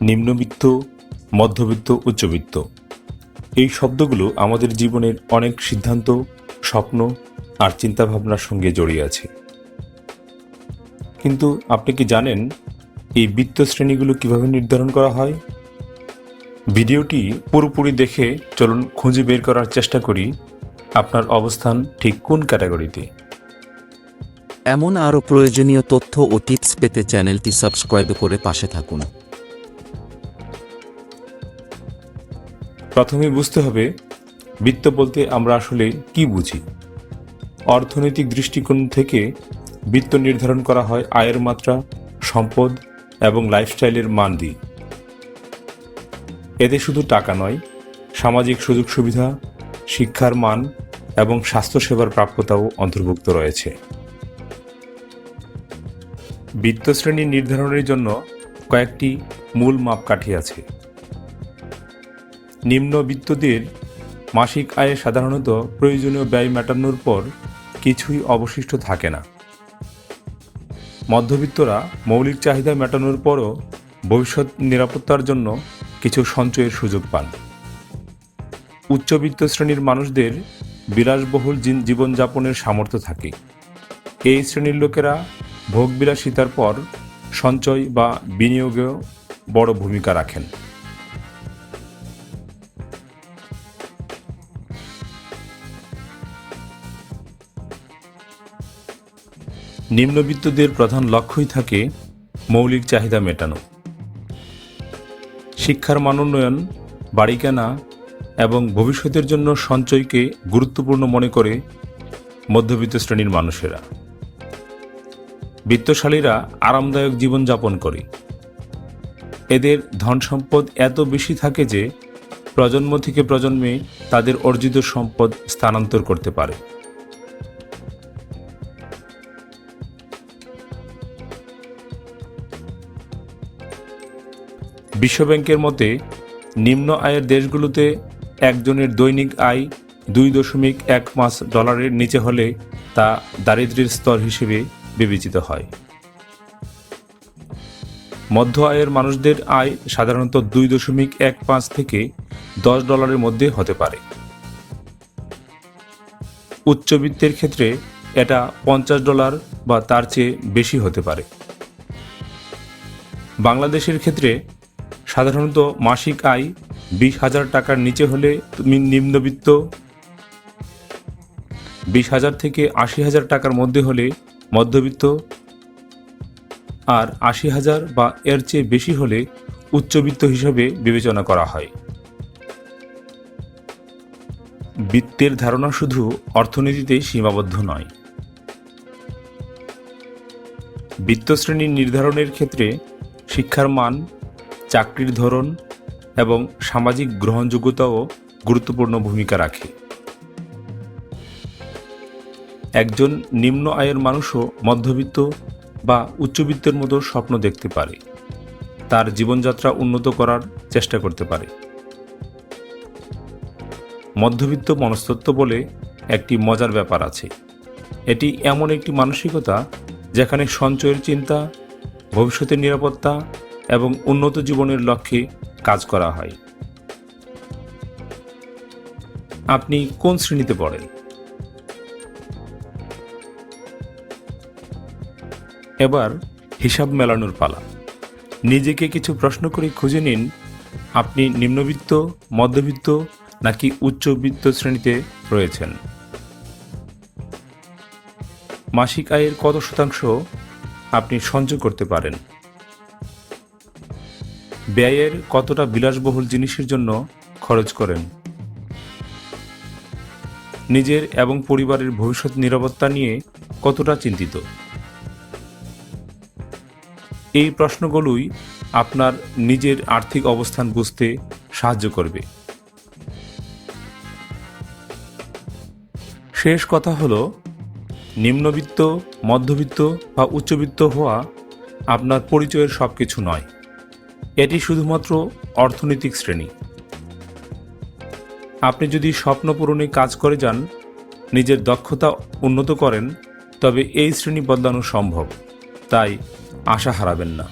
নিম্নবিত্ত, মধ্যবিত্ত, উচ্চবিত্ত। এই শব্দগুলো আমাদের জীবনের অনেক সিদ্ধান্ত, স্বপ্ন আর চিন্তাভাবনার সঙ্গে জড়িয়ে আছে। কিন্তু আপনি কি জানেন এই বৃত্ত শ্রেণীগুলো কীভাবে নির্ধারণ করা হয়? ভিডিওটি পুরোপুরি দেখে চলুন খুঁজে বের করার চেষ্টা করি আপনার অবস্থান ঠিক কোন ক্যাটাগরিতে। এমন আরও প্রয়োজনীয় তথ্য ও টিপস পেতে চ্যানেলটি সাবস্ক্রাইব করে পাশে থাকুন। প্রথমে বুঝতে হবে, বৃত্ত বলতে আমরা আসলে কি বুঝি। অর্থনৈতিক দৃষ্টিকোণ থেকে বৃত্ত নির্ধারণ করা হয় আয়ের মাত্রা, সম্পদ এবং লাইফস্টাইলের মান দিয়ে। এতে শুধু টাকা নয়, সামাজিক সুযোগ সুবিধা, শিক্ষার মান এবং স্বাস্থ্যসেবার প্রাপ্যতাও অন্তর্ভুক্ত রয়েছে। বৃত্তশ্রেণী নির্ধারণের জন্য কয়েকটি মূল মাপকাঠি আছে। নিম্নবিত্তদের মাসিক আয়ে সাধারণত প্রয়োজনীয় ব্যয় মেটানোর পর কিছুই অবশিষ্ট থাকে না। মধ্যবিত্তরা মৌলিক চাহিদা মেটানোর পরও ভবিষ্যৎ নিরাপত্তার জন্য কিছু সঞ্চয়ের সুযোগ পান। উচ্চবিত্ত শ্রেণির মানুষদের বিলাসবহুল জীবনযাপনের সামর্থ্য থাকে। এই শ্রেণির লোকেরা ভোগবিলাসিতার পর সঞ্চয় বা বিনিয়োগেও বড় ভূমিকা রাখেন। নিম্নবিত্তদের প্রধান লক্ষ্যই থাকে মৌলিক চাহিদা মেটানো। শিক্ষার মানোন্নয়ন বাড়ি কেনা এবং ভবিষ্যতের জন্য সঞ্চয়কে গুরুত্বপূর্ণ মনে করে মধ্যবিত্ত শ্রেণির মানুষেরা। বিত্তশালীরা আরামদায়ক জীবনযাপন করে। এদের ধন সম্পদ এত বেশি থাকে যে প্রজন্ম থেকে প্রজন্মে তাদের অর্জিত সম্পদ স্থানান্তর করতে পারে। বিশ্বব্যাংকের মতে, নিম্ন আয়ের দেশগুলোতে একজনের দৈনিক আয় দুই দশমিক এক পাঁচ ডলারের নিচে হলে তা দারিদ্র্যের স্তর হিসেবে বিবেচিত হয়। মধ্য আয়ের মানুষদের আয় সাধারণত দুই দশমিক এক পাঁচ থেকে দশ ডলারের মধ্যে হতে পারে। উচ্চবিত্তের ক্ষেত্রে এটা পঞ্চাশ ডলার বা তার চেয়ে বেশি হতে পারে। বাংলাদেশের ক্ষেত্রে সাধারণত মাসিক আয় বিশ হাজার টাকার নিচে হলে তুমি নিম্নবিত্ত বিশ হাজার থেকে আশি হাজার টাকার মধ্যে হলে মধ্যবিত্ত আর আশি হাজার বা এর চেয়ে বেশি হলে উচ্চবিত্ত হিসাবে বিবেচনা করা হয়। বৃত্তের ধারণা শুধু অর্থনীতিতে সীমাবদ্ধ নয়। বৃত্তশ্রেণী নির্ধারণের ক্ষেত্রে শিক্ষার মান চাকরির ধরন এবং সামাজিক গ্রহণযোগ্যতাও গুরুত্বপূর্ণ ভূমিকা রাখে। একজন নিম্ন আয়ের মানুষও মধ্যবিত্ত বা উচ্চবিত্তের মতো স্বপ্ন দেখতে পারে। তার জীবনযাত্রা উন্নত করার চেষ্টা করতে পারে। মধ্যবিত্ত মনস্তত্ব বলে একটি মজার ব্যাপার আছে। এটি এমন একটি মানসিকতা যেখানে সঞ্চয়ের চিন্তা, ভবিষ্যতের নিরাপত্তা এবং উন্নত জীবনের লক্ষ্যে কাজ করা হয়। আপনি কোন শ্রেণীতে পড়েন? এবার হিসাব মেলানোর পালা। নিজেকে কিছু প্রশ্ন করে খুঁজে নিন, আপনি নিম্নবিত্ত, মধ্যবিত্ত নাকি উচ্চবিত্ত শ্রেণীতে রয়েছেন। মাসিক আয়ের কত শতাংশ আপনি সঞ্চয় করতে পারেন? ব্যয়ের কতটা বিলাসবহুল জিনিসের জন্য খরচ করেন। নিজের এবং পরিবারের ভবিষ্যৎ নিরাপত্তা নিয়ে কতটা চিন্তিত? এই প্রশ্নগুলোই আপনার নিজের আর্থিক অবস্থান বুঝতে সাহায্য করবে। শেষ কথা হলো, নিম্নবিত্ত, মধ্যবিত্ত বা উচ্চবিত্ত হওয়া আপনার পরিচয়ের সব কিছু নয়। এটি শুধুমাত্র অর্থনৈতিক শ্রেণি। আপনি যদি স্বপ্ন পূরণে কাজ করে যান, নিজের দক্ষতা উন্নত করেন, তবে এই শ্রেণি বদলানো সম্ভব। তাই আশা হারাবেন না।